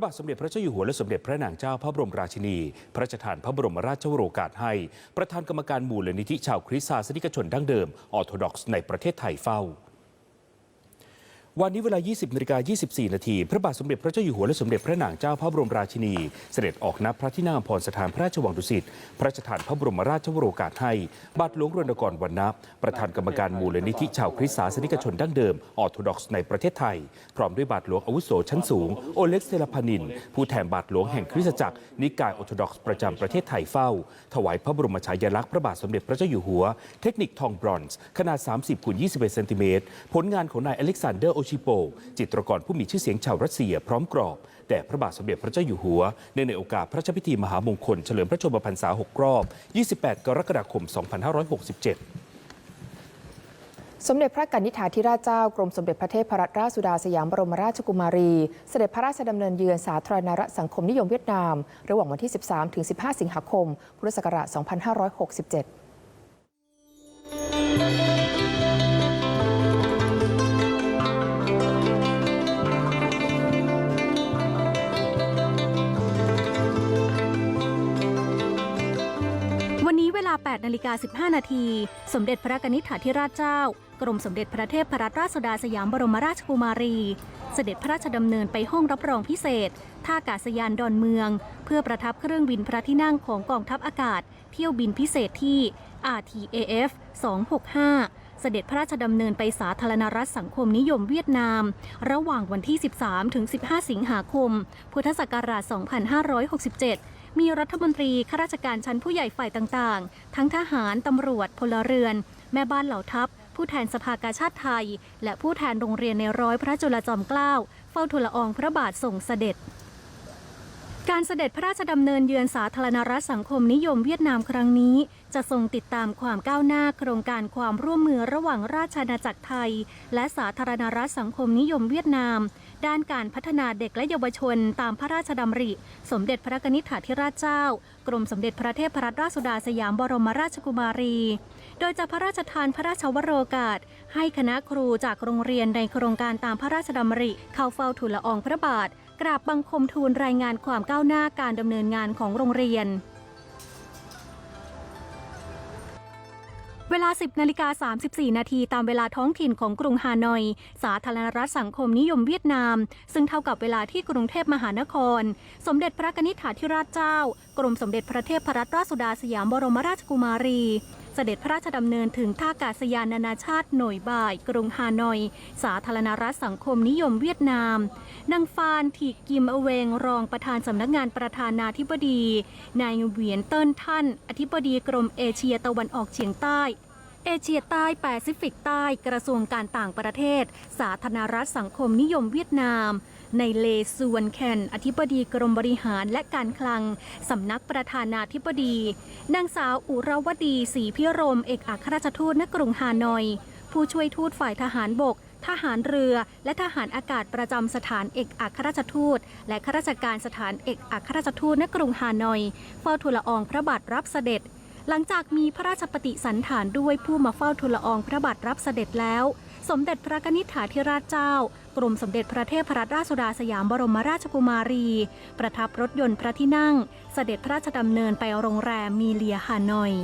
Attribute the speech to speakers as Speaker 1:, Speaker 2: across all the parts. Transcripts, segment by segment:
Speaker 1: ระบาทสมเด็จพระเจ้าอยู่หัวและสมเด็จพระนางเจ้าพระบรมราชินี พระราชทานพระบรมราชวโรกาสให้ ประธานกรรมการมูลนิธิชาวคริสต์ศาสนิกชนดั้งเดิมออร์โธดอกซ์ในประเทศไทยเฝ้า วันนี้เวลา 20นาฬิกา24 นาที พระบาทสมเด็จพระเจ้าอยู่หัวและสมเด็จพระนางเจ้าพระบรมราชินี เสด็จออกนับพระที่นั่งอภรสถานพระราชวังดุสิต พระราชทานพระบรมราชวโรกาสให้ บาทหลวงรณกรวรรณะประธานกรรมการมูลนิธิชาวคริสต์ศาสนิกชนดั้งเดิม ออร์โธดอกซ์ในประเทศไทย พร้อมด้วยบาทหลวงอาวุโสชั้นสูง โอเล็กเซลพานิน ผู้แทนบาทหลวงแห่งคริสตจักร นิกายออร์โธดอกซ์ประจำประเทศไทยเฝ้า ถวายพระบรมฉายาลักษณ์พระบาทสมเด็จพระเจ้าอยู่หัว เทคนิคทองบรอนซ์ขนาด 30คูณ21เซนติเมตรผลงานของนายอเล็กซานเดอร์อชิโป จิตรกรผู้มีชื่อเสียงชาวรัสเซียพร้อมกรอบแด่พระบาทสมเด็จพระเจ้าอยู่หัวเนื่องในโอกาสพระราชพิธีมหามงคลเฉลิมพระชนมพรรษา 6 รอบ 28 กรกฎาคม 2567
Speaker 2: สมเด็จพระกนิษฐาธิราชเจ้ากรมสมเด็จพระเทพรัตนราชสุดาสยามบรมราชกุมารี เสด็จพระราชดำเนินเยือนสาธารณรัฐสังคมนิยมเวียดนาม ระหว่างวันที่ 13 ถึง 15 สิงหาคม พุทธศักราช 2567
Speaker 3: 18นาฬิกา15 นาที สมเด็จพระกนิษฐาธิราชเจ้า กรมสมเด็จพระเทพรัตนราชสุดาสยามบรมราชกุมารี เสด็จพระราชดำเนินไปห้องรับรองพิเศษ ท่าอากาศยานดอนเมือง เพื่อประทับเครื่องบินพระที่นั่งของกองทัพอากาศ เที่ยวบินพิเศษที่ RTAF 265 เสด็จพระราชดำเนินไปสาธารณรัฐสังคมนิยมเวียดนาม ระหว่างวันที่ 13 ถึง 15 สิงหาคม พุทธศักราช 2567มีรัฐมนตรีข้าราชการชั้นผู้ใหญ่ฝ่ายต่างๆ ทั้งทหาร ตำรวจ พลเรือน แม่บ้านเหล่าทัพ ผู้แทนสภากาชาติไทย และผู้แทนโรงเรียนในร้อยพระจุลจอมเกล้า เฝ้าทูลละอองพระบาทส่งเสด็จ การเสด็จพระราชดำเนินเยือนสาธารณรัฐสังคมนิยมเวียดนามครั้งนี้ จะทรงติดตามความก้าวหน้าโครงการความร่วมมือระหว่างราชอาณาจักรไทย และสาธารณรัฐสังคมนิยมเวียดนาม ด้านการพัฒนาเด็กและเยาวชนตามพระราชดำริ สมเด็จพระกนิษฐาธิราชเจ้า กรมสมเด็จพระเทพรัตนราชสุดาสยามบรมราชกุมารี โดยจะพระราชทานพระราชวโรกาส ให้คณะครูจากโรงเรียนในโครงการตามพระราชดำริ เข้าเฝ้าทูลละอองพระบาท กราบบังคมทูลรายงานความก้าวหน้าการดำเนินงานของโรงเรียน เวลา 10นาฬิกา34 นาทีตามเวลาท้องถิ่นของกรุงฮานอย สาธารณรัฐสังคมนิยมเวียดนาม ซึ่งเท่ากับเวลาที่กรุงเทพมหานคร สมเด็จพระกนิษฐาธิราชเจ้า กรมสมเด็จพระเทพรัตนราชสุดาสยามบรมราชกุมารี เสด็จพระราชดำเนินถึงท่าอากาศยานนานาชาติหน่วยบ่าย กรุงฮานอย สาธารณรัฐสังคมนิยมเวียดนาม นางฟานถีกิมอเวงรองประธานสำนักงานประธานาธิบดี นายเหวียนเติ้นท่าน อธิบดีกรมเอเชียตะวันออกเฉียงใต้เอเชียใต้แปซิฟิกใต้ กระทรวงการต่างประเทศ สาธารณรัฐสังคมนิยมเวียดนาม ในเลซวนแคนอธิบดีกรมบริหารและการคลัง สำนักประธานาธิบดี นางสาวอุรวดีศรีพิรม เอกอัครราชทูตณกรุงฮานอย ผู้ช่วยทูตฝ่ายทหารบก ทหารเรือ และทหารอากาศประจำสถานเอกอัครราชทูต และข้าราชการสถานเอกอัครราชทูตณกรุงฮานอยเฝ้าทูลละอองพระบาทรับเสด็จ หลังจากมีพระราชปฏิสันถานด้วยผู้มาเฝ้าทูลละอองพระบาทรับเสด็จแล้ว สมเด็จพระกนิษฐาธิราชเจ้า กรมสมเด็จพระเทพรัตนราชสุดาสยามบรมราชกุมารี ประทับรถยนต์พระที่นั่ง เสด็จพระราชดำเนินไปโรงแรมมีเลียฮานอย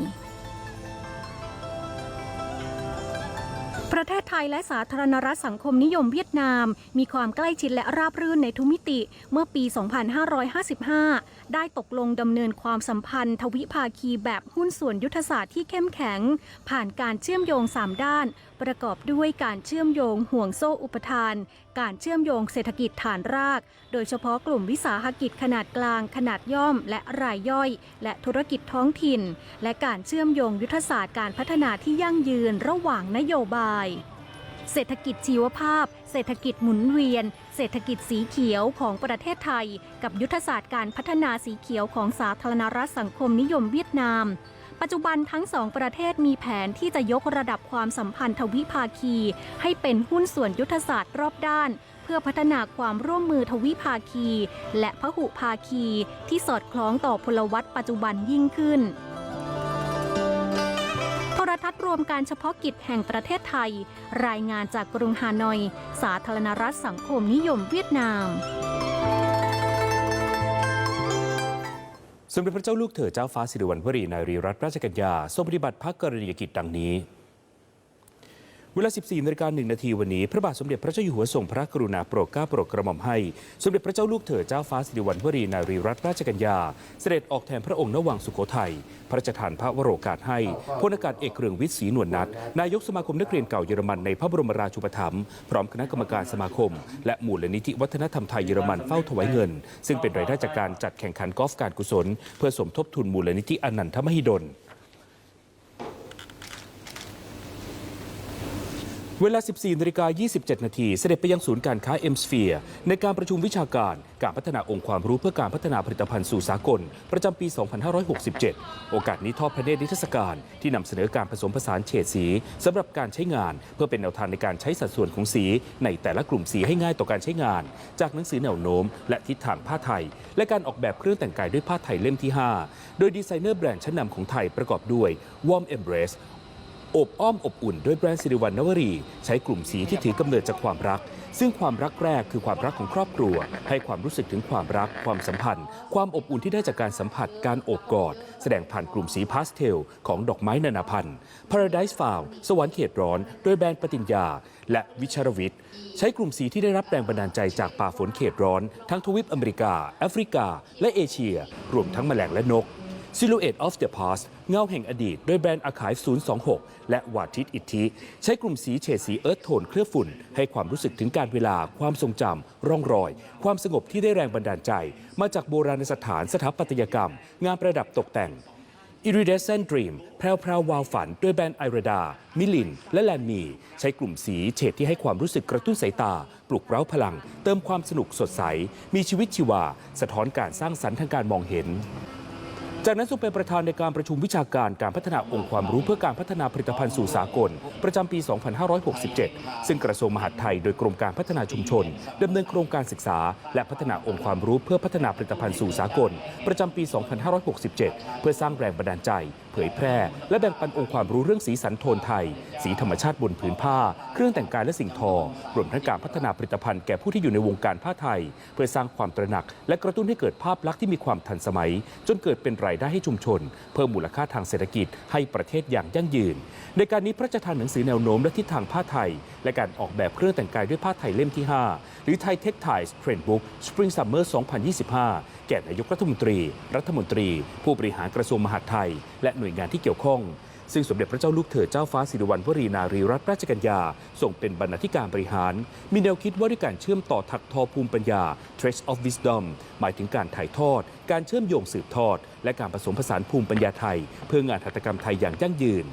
Speaker 3: ประเทศไทยและสาธารณรัฐสังคมนิยมเวียดนาม มีความใกล้ชิดและราบรื่นในทุกมิติ เมื่อปี 2555 ได้ตกลงดำเนินความสัมพันธ์ ทวิภาคีแบบหุ้นส่วนยุทธศาสตร์ที่เข้มแข็ง ผ่านการเชื่อมโยง 3 ด้านประกอบด้วยการเชื่อมโยงห่วงโซ่อุปทาน การเชื่อมโยงเศรษฐกิจฐานราก โดยเฉพาะกลุ่มวิสาหกิจขนาดกลาง ขนาดย่อม และรายย่อย และธุรกิจท้องถิ่น และการเชื่อมโยงยุทธศาสตร์การพัฒนาที่ยั่งยืนระหว่างนโยบายเศรษฐกิจชีวภาพ เศรษฐกิจหมุนเวียน เศรษฐกิจสีเขียวของประเทศไทย กับยุทธศาสตร์การพัฒนาสีเขียวของสาธารณรัฐสังคมนิยมเวียดนาม ปัจจุบันทั้งสองประเทศมีแผนที่จะยกระดับความสัมพันธ์ทวิภาคี ให้เป็นหุ้นส่วนยุทธศาสตร์รอบด้าน เพื่อพัฒนาความร่วมมือทวิภาคี และพหุภาคี ที่สอดคล้องต่อพลวัตปัจจุบันยิ่งขึ้นทรทัศน์รวมการเฉพาะกิจแห่งประเทศไทย รายงานจากกรุงฮานอย สาธารณรัฐสังคมนิยมเวียดนาม
Speaker 1: สมเด็จพระเจ้าลูกเธอเจ้าฟ้าสิริวัณวรีนารีรัตนราชกัญญาทรงปฏิบัติพระกรณียกิจดังนี้ เวลา 14นาฬิกา1นาทีวันนี้ พระบาทสมเด็จพระเจ้าอยู่หัวทรงพระกรุณาโปรดเกล้าโปรดกระหม่อมให้ สมเด็จพระเจ้าลูกเธอเจ้าฟ้าสิริวัณวรีนารีรัตนราชกัญญา เสด็จออกแทนพระองค์ณวังสุโขทัย พระราชทานพระวโรกาสให้พลอากาศเอกเรืองวิทย์ศรีนวลนัทนายกสมาคมนักเรียนเก่าเยอรมันในพระบรมราชูปถัมภ์พร้อมคณะกรรมการสมาคม และมูลนิธิวัฒนธรรมไทยเยอรมันเฝ้าถวายเงิน ซึ่งเป็นรายได้จากการจัดแข่งขันกอล์ฟการกุศล เพื่อสมทบทุนมูลนิธิอนันทมหิดล เวลา 14นาฬิกา27 นาทีเสด็จไปยังศูนย์การค้าเอ็มสเฟียในการประชุมวิชาการการพัฒนาองค์ความรู้เพื่อการพัฒนาผลิตภัณฑ์สู่สากล ประจำปี 2567 โอกาสนี้ทอดพระเนตรนิทรรศการที่นำเสนอการผสมผสานเฉดสีสำหรับการใช้งาน เพื่อเป็นแนวทางในการใช้สัดส่วนของสี ในแต่ละกลุ่มสีให้ง่ายต่อการใช้งาน จากหนังสือแนวโน้ม และทิศทางผ้าไทย และการออกแบบเครื่องแต่งกายด้วยผ้าไทยเล่มที่ 5 โดยดีไซเนอร์แบรนด์ชั้นนำของไทยประกอบด้วย Warm Embrace อบอ้อมอบอุ่นด้วยแบรนด์สิริวัณนวรี ใช้กลุ่มสีที่ถือกำเนิดจากความรัก ซึ่งความรักแรกคือความรักของครอบครัว ให้ความรู้สึกถึงความรักความสัมพันธ์ ความอบอุ่นที่ได้จากการสัมผัสการโอบกอด แสดงผ่านกลุ่มสีพาสเทล ของดอกไม้นานาพันธุ์ Paradise Found สวรรค์เขตร้อน โดยแบรนด์ปฏิญญา และวิชารวิทย์ใช้กลุ่มสีที่ได้รับแรงบันดาลใจจากป่าฝนเขตร้อน ทั้งทวีปอเมริกาแอฟริกา และเอเชีย รวมทั้งแมลงและนก Silhouette of the Past เงาแห่งอดีต โดยแบรนด์อาคาย 026 และวาทิตอิทธิ ใช้กลุ่มสีเฉดสีเอิร์ธโทนเคลือบฝุ่น ให้ความรู้สึกถึงการเวลา ความทรงจำ ร่องรอย ความสงบที่ได้แรงบันดาลใจ มาจากโบราณสถานสถาปัตยกรรม งานประดับตกแต่ง Iridescent Dream แพรวพราววาวฝัน ด้วยแบรนด์ไอรดา มิลิน และแลนมี ใช้กลุ่มสีเฉดที่ให้ความรู้สึกกระตุ้นสายตา ปลุกเร้าพลัง เติมความสนุกสดใส มีชีวิตชีวา สะท้อนการสร้างสรรค์ทางการมองเห็น จากนั้นทรงเป็นประธานในการประชุมวิชาการการพัฒนาองค์ความรู้เพื่อการพัฒนาผลิตภัณฑ์สู่สากล ประจำปี 2567 ซึ่งกระทรวงมหาดไทยโดยกรมการพัฒนาชุมชนดำเนินโครงการศึกษา และพัฒนาองค์ความรู้เพื่อพัฒนาผลิตภัณฑ์สู่สากล ประจำปี 2567 เพื่อสร้างแรงบันดาลใจ เผยแพร่ และแบ่งปันองค์ความรู้เรื่องสีสันโทนไทย สีธรรมชาติบนผืนผ้า เครื่องแต่งกายและสิ่งทอรวมทั้งการพัฒนาผลิตภัณฑ์แก่ผู้ที่อยู่ในวงการผ้าไทย เพื่อสร้างความตระหนัก และกระตุ้นให้เกิดภาพลักษณ์ที่มีความทันสมัย จนเกิดเป็นรายได้ให้ชุมชน เพิ่มมูลค่าทางเศรษฐกิจให้ประเทศอย่างยั่งยืน ในการนี้พระราชทานหนังสือแนวโน้มและทิศทางผ้าไทย และการออกแบบเครื่องแต่งกายด้วยผ้าไทยเล่มที่ 5 หรือไทยเทคไทส์เทรนด์บุ๊กสปริงซัมเมอร์2025 แก่นายกรัฐมนตรี รัฐมนตรี ผู้บริหารกระทรวงมหาดไทย และหน่วยงานที่เกี่ยวข้อง ซึ่งสมเด็จพระเจ้าลูกเธอเจ้าฟ้าสิริวัณวรีนารีรัตนราชกัญญาส่งเป็นบรรณาธิการบริหาร มีแนวคิดว่าด้วยการเชื่อมต่อถักทอภูมิปัญญา Trace of Wisdom หมายถึงการถ่ายทอด การเชื่อมโยงสืบทอด และการผสมผสานภูมิปัญญาไทย เพื่องานหัตถกรรมไทยอย่างยั่งยืน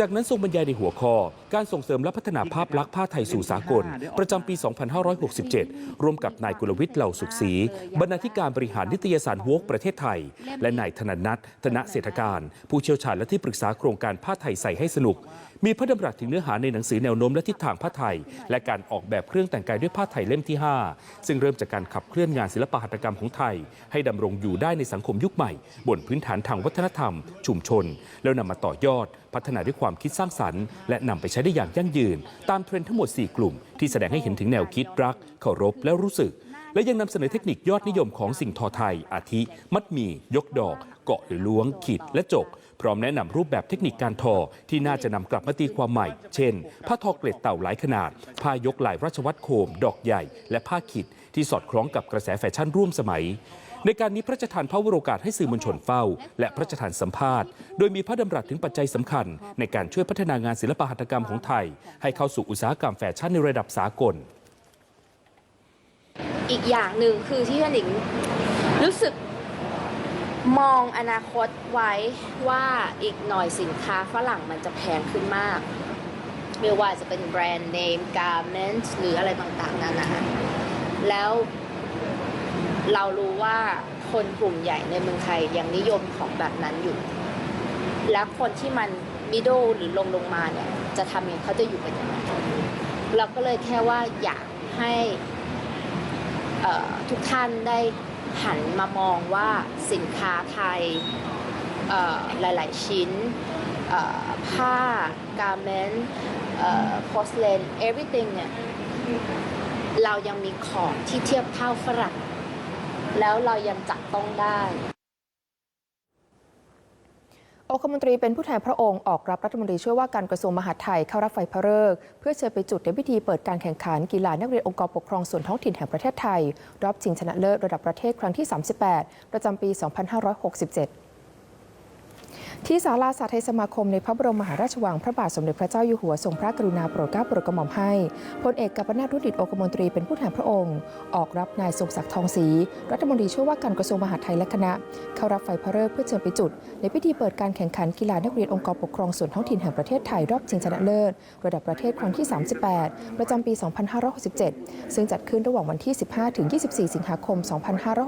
Speaker 1: จากนั้นทรงบรรยายในหัวข้อ การส่งเสริมและพัฒนาภาพลักษณ์ผ้าไทยสู่สากล ประจำปี 2567 ร่วมกับนายกุลวิทย์เหล่าสุขศรีบรรณาธิการบริหารนิตยสารวอกประเทศไทย และนายธนนัทธนเศรษฐการ ผู้เชี่ยวชาญและที่ปรึกษาโครงการผ้าไทยใส่ให้สนุก มีพระดำรัสถึงเนื้อหาในหนังสือแนวโน้มและทิศทางผ้าไทย และการออกแบบเครื่องแต่งกายด้วยผ้าไทยเล่มที่ 5 ซึ่งเริ่มจากการขับเคลื่อนงานศิลปหัตถกรรมของไทย ให้ดำรงอยู่ได้ในสังคมยุคใหม่ บนพื้นฐานทางวัฒนธรรม ชุมชน แล้วนำมาต่อยอด พัฒนาด้วยความคิดสร้างสรรค์ และนำไปใช้ได้อย่างยั่งยืน ตามเทรนด์ทั้งหมด 4 กลุ่ม ที่แสดงให้เห็นถึงแนวคิดรักเคารพและรู้สึก และยังนำเสนอเทคนิคยอดนิยมของสิ่งทอไทย อาทิ มัดหมี่ยกดอก เกาะหรือล้วงขีดและจก ร้อมแนะนำรูปแบบเทคนิคการทอที่น่าจะนำกลับมาตีความใหม่ เช่น ผ้าทอเกล็ดเต่าหลายขนาด ผ้ายกลายราชวัตรโคม ดอกใหญ่ และผ้าขีดที่สอดคล้องกับกระแสแฟชั่นร่วมสมัยในการนี้พระราชทานพระวโรกาสให้สื่อมวลชนเฝ้า และพระราชทานสัมภาษณ์ โดยมีพระดำรัสถึงปัจจัยสำคัญ ในการช่วยพัฒนางานศิลปหัตถกรรมของไทย ให้เข้าสู่อุตสาหกรรมแฟชั่นในระดับสากล
Speaker 4: อีกอย่างหนึ่งคือที่ท่านหญิงรู้สึก มองอนาคตไว้ว่าอีกหน่อยสินค้าฝรั่งมันจะแพงขึ้นมาก ไม่ว่าจะเป็นแบรนด์เนมการ์เมนต์หรืออะไรต่างๆนานาแล้วเรารู้ว่าคนกลุ่มใหญ่ในเมืองไทยยังนิยมของแบบนั้นอยู่ และคนที่มันมิด d หรือลงลงมาเนี่ย จะทำยังไงเขาจะอยู่กันยังไงเราก็เลยแค่ว่าอยากให้ทุกท่านได้ หันมามองว่าสินค้าไทยหลาย ๆ ชิ้นผ้าการเมนต์พอสเลน everything เนี่ยเรายังมีของที่เทียบเท่าฝรั่งแล้วเรายังจับต้องได้
Speaker 2: องคมนตรีเป็นผู้แทนพระองค์ออกรับรัฐมนตรีช่วยว่าการกระทรวงมหาดไทยเข้ารับไฟพระฤกษ์เพื่อเชิญไปจุดในพิธีเปิดการแข่งขันกีฬานักเรียนองค์กรปกครองส่วนท้องถิ่นแห่งประเทศไทย รอบชิงชนะเลิศระดับประเทศครั้งที่ 38 ประจำปี 2567 ที่ศาลาสาไทยสมาคมในพระบรมมหาราชวังพระบาทสมเด็จพระเจ้าอยู่หัวทรงพระกรุณาโปรดเกล้าโปรดกระหม่อมให้พลเอกกัปนาทรุดิตโอกมนตรีเป็นผู้แทนพระองค์ ออกรับนายทรงศักดิ์ทองศรีรัฐมนตรีช่วยว่าการกระทรวงมหาดไทยและคณะ เข้ารับไฟพระฤกษ์เพื่อเชิญไปจุด ในพิธีเปิดการแข่งขันกีฬานักเรียนองค์กรปกครองส่วนท้องถิ่นแห่งประเทศไทยรอบชิงชนะเลิศระดับประเทศครั้งที่ 38 ประจำปี 2567 ซึ่งจัดขึ้นระหว่างวันที่ 15ถึง24 สิงหาคม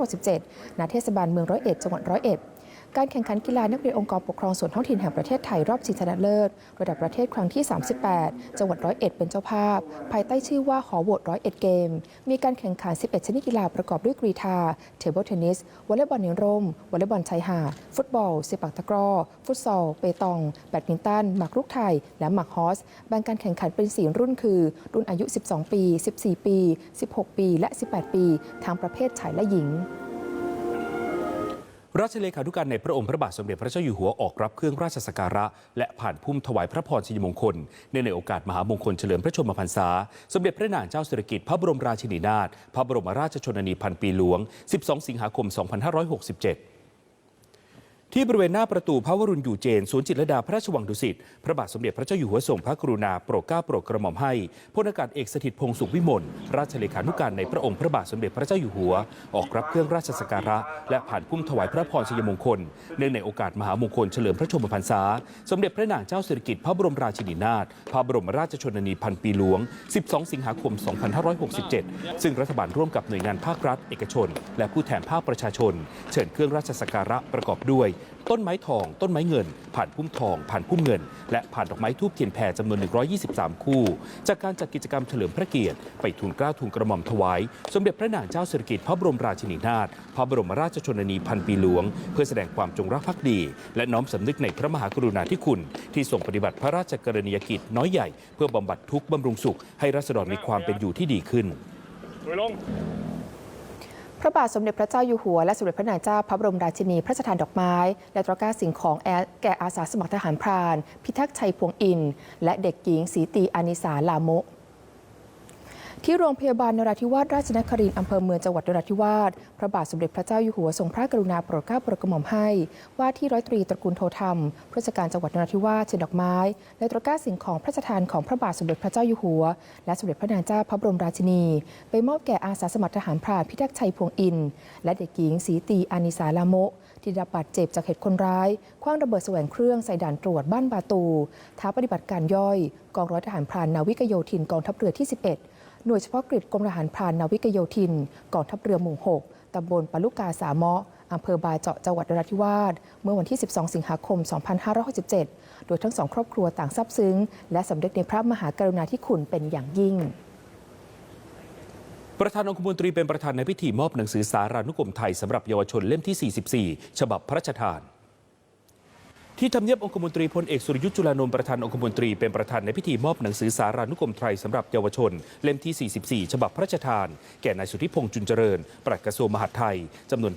Speaker 2: 2567ณเทศบาลเมืองร้อยเอ็ดจังหวัดร้อยเอ็ด การแข่งขันกีฬานักเรียนองค์กรปกครองส่วนท้องถิ่นแห่งประเทศไทยรอบชิงชนะเลิศ ระดับประเทศครั้งที่ 38 จังหวัดร้อยเอ็ดเป็นเจ้าภาพ ภายใต้ชื่อว่าหอโหวตร้อยเอ็ดเกม มีการแข่งขัน 11 ชนิดกีฬาประกอบด้วยกรีฑาเทเบิลเทนนิส วอลเลย์บอลในร่ม วอลเลย์บอลชายหาด ฟุตบอลเซปักตะกร้อ ฟุตซอล เปตอง แบดมินตัน หมากรุกไทย และหมากฮอส แบ่งการแข่งขันเป็น 4 รุ่นคือ รุ่นอายุ 12 ปี 14 ปี 16 ปี และ 18 ปีทางประเภทชายและหญิง
Speaker 1: ราชเลขานุการในพระองค์พระบาทสมเด็จพระเจ้าอยู่หัวออกรับเครื่องราชสักการะ และผ่านพุ่มถวายพระพรชัยมงคลเนื่องในโอกาสมหามงคลเฉลิมพระชนมพรรษา สมเด็จพระนางเจ้าสิริกิติ์พระบรมราชินีนาถพระบรมราชชนนีพันปีหลวง 12 สิงหาคม 2567 ที่บริเวณหน้าประตูพระวรุณอยู่เจนสวนจิตรดาพระราชวังดุสิตพระบาทสมเด็จพระเจ้าอยู่หัวทรงพระกรุณาโปรดเกล้าโปรดกระหม่อมให้พลอากาศเอกสถิตพงษ์สุขวิมลราชเลขานุการในพระองค์พระบาทสมเด็จพระเจ้าอยู่หัว ออกรับเครื่องราชสักการะ และผ่านพุ่มถวายพระพรชัยมงคล เนื่องในโอกาสมหามงคลเฉลิมพระชนมพรรษา สมเด็จพระนางเจ้าสิริกิติ์พระบรมราชินีนาถพระบรมราชชนนีพันปีหลวง 12 สิงหาคม 2567 ซึ่งรัฐบาลร่วมกับหน่วยงานภาครัฐ เอกชน และผู้แทนภาคประชาชน เชิญเครื่องราชสักการะประกอบด้วยต้นไม้ทอง ต้นไม้เงิน ผ่านพุ่มทอง ผ่านพุ่มเงิน และผ่านดอกไม้ทูบเทียนแผ่จำนวน 123 คู่ จากการจัดกิจกรรมเฉลิมพระเกียรติไปทูลเกล้าทูลกระหม่อมถวาย สมเด็จพระนางเจ้าสิริกิติ์พระบรมราชินีนาถพระบรมราชชนนีพันปีหลวง เพื่อแสดงความจงรักภักดี และน้อมสำนึกในพระมหากรุณาธิคุณ ที่ทรงปฏิบัติพระราชกรณียกิจน้อยใหญ่เพื่อบำบัดทุกข์บำรุงสุขให้รัษฎรมีความเป็นอยู่ที่ดีขึ้น
Speaker 2: พระบาทสมเด็จพระเจ้าอยู่หัวและสมเด็จพระนางเจ้าพระบรมราชินีพระราชทานดอกไม้ และตะกร้าสิ่งของแก่อาสาสมัครทหารพราน พิทักษ์ชัยพวงอิน และเด็กหญิงสีตีอานิสาลาโม ที่โรงพยาบาลนราธิวาสราชนครินทร์อำเภอเมืองจังหวัดนราธิวาสพระบาทสมเด็จพระเจ้าอยู่หัวทรงพระกรุณาโปรดเกล้าโปรดกระหม่อมให้ ว่าที่ร้อยตรีตระกูลโทธรรมผู้ราชการจังหวัดนราธิวาสเชิญดอกไม้ และตะกร้าสิ่งของพระราชทานของพระบาทสมเด็จพระเจ้าอยู่หัว และสมเด็จพระนางเจ้าพระบรมราชินี ไปมอบแก่อาสาสมัครทหารพรานพิทักษ์ชัยพวงอิน และเด็กหญิงสีตีอานิสาลาโมที่ได้รับบาดเจ็บจากเหตุคนร้ายคว้างระเบิดแสวงเครื่องใส่ด่านตรวจบ้านบาตูท้าปฏิบัติการย่อย กองร้อยทหารพรานนาวิกโยธินกองทัพเรือที่ 11 หน่วยเฉพาะกิจกรมทหารพรานนาวิกโยธินกองทัพเรือหมู่ 6 ตำบลปาลุกาสามะอำเภอบาเจาะจังหวัดนราธิวาสเมื่อวันที่ 12 สิงหาคม 2567 โดยทั้งสองครอบครัวต่างซาบซึ้ง และสำนึกในพระมหากรุณาธิคุณเป็นอย่างยิ่ง
Speaker 1: ประธานองคมนตรีเป็นประธานในพิธีมอบหนังสือสารานุกรมไทยสำหรับเยาวชนเล่มที่ 44 ฉบับพระราชทาน ที่ทำเนียบองคมนตรีพลเอกสุรยุทธ์จุลานนท์ประธานองคมนตรีเป็นประธานในพิธีมอบหนังสือสารานุกรมไทยสำหรับเยาวชน เล่มที่ 44 ฉบับพระราชทาน แก่นายสุทธิพงษ์จุนเจริญ ปลัดกระทรวงมหาดไทยจำนวน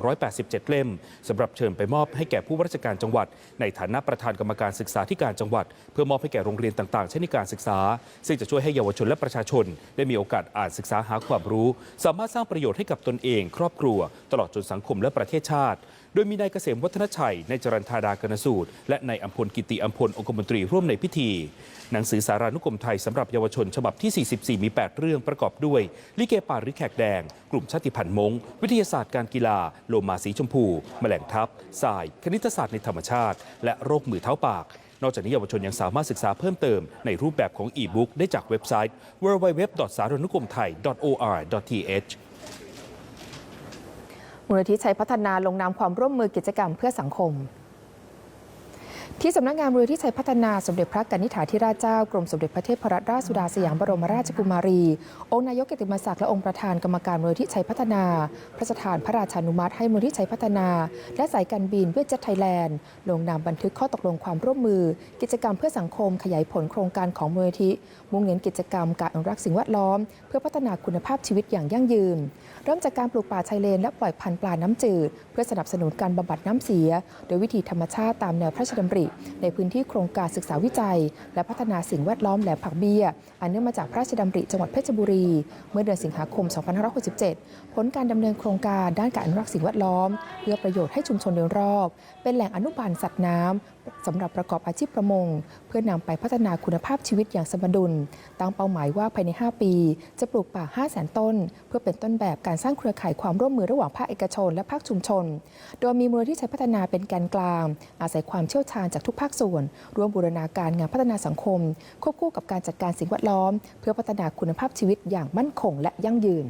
Speaker 1: 9,287 เล่มสำหรับเชิญไปมอบให้แก่ผู้ว่าราชการจังหวัด ในฐานะประธานกรรมการศึกษาธิการจังหวัด เพื่อมอบให้แก่โรงเรียนต่างๆใช้ในการศึกษา ซึ่งจะช่วยให้เยาวชนและประชาชน ได้มีโอกาสอ่านศึกษาหาความรู้ สามารถสร้างประโยชน์ให้กับตนเอง ครอบครัว ตลอดจนสังคมและประเทศชาติ โดยมีนายเกษมวัฒนชัยนายจรันธาดากนสูตร และนายอัมพลกิติอัมพลองคมนตรีร่วมในพิธี หนังสือสารานุกรมไทยสำหรับเยาวชนฉบับที่ 44 มี 8 เรื่องประกอบด้วย ลิเกป่าหริแขกแดง กลุ่มชาติพันธุ์มงวิทยาศาสตร์การกีฬา โลมาสีชมพู แมลงทับทราย คณิตศาสตร์ในธรรมชาติ และโรคมือเท้าปากนอกจากนี้เยาวชนยังสามารถศึกษาเพิ่มเติมในรูปแบบของอีบุ๊กได้จากเว็บไซต์ www.saranukromthai.or.th
Speaker 2: มูลนิธิชัยพัฒนาลงนามความร่วมมือกิจกรรมเพื่อสังคม ที่สำนักงานมูลที่ชัยพัฒนาสมเด็จพระกนิษฐาธิราชเจ้ากรมสมเด็จพระเทพรัตนราชสุดาสยามบรมราชกุมารี องค์นายกเกติมศักดิ์และองค์ประธานกรรมการมูลที่ชัยพัฒนา พระราชทานพระราชานุมัติให้มูลที่ชัยพัฒนา และสายการบินเวทเจ็ตไทยแลนด์ ลงนามบันทึกข้อตกลงความร่วมมือ กิจกรรมเพื่อสังคมขยายผลโครงการของมูลนิธิมุ่งเน้นกิจกรรมการอนุรักษ์สิ่งแวดล้อม เพื่อพัฒนาคุณภาพชีวิตอย่างยั่งยืน เริ่มจากการปลูกป่าชายเลนและปล่อยพันธุ์ปลาน้ำจืด เพื่อสนับสนุนการบำบัดน้ำเสีย โดยวิธีธรรมชาติตามแนวพระราชดำริในพื้นที่โครงการศึกษาวิจัย และพัฒนาสิ่งแวดล้อมแหลมผักเบี้ย อันเนื่องมาจากพระราชดำริจังหวัดเพชรบุรี เมื่อเดือนสิงหาคม 2567 ผลการดำเนินโครงการด้านการอนุรักษ์สิ่งแวดล้อม เพื่อประโยชน์ให้ชุมชนโดยรอบ เป็นแหล่งอนุบาลสัตว์น้ำสำหรับประกอบอาชีพประมง เพื่อนำไปพัฒนาคุณภาพชีวิตอย่างสมดุล ตั้งเป้าหมายว่าภายใน 5 ปี จะปลูกป่า5 0 0 0 0 0ต้น เพื่อเป็นต้นแบบการสร้างเครือข่ายความร่วมมือระหว่างภาคเอกชน และภาคชุมชน โดยมีมูลที่ใช้พัฒนาเป็นแกนกลาง อาศัยความเชี่ยวชาญจากทุกภาคส่วน ร่วมบูรณาการงานพัฒนาสังคม ควบคู่กับการจัดการสิ่งแวดล้อม เพื่อพัฒนาคุณภาพชีวิตอย่างมั่นคงและยั่งยืน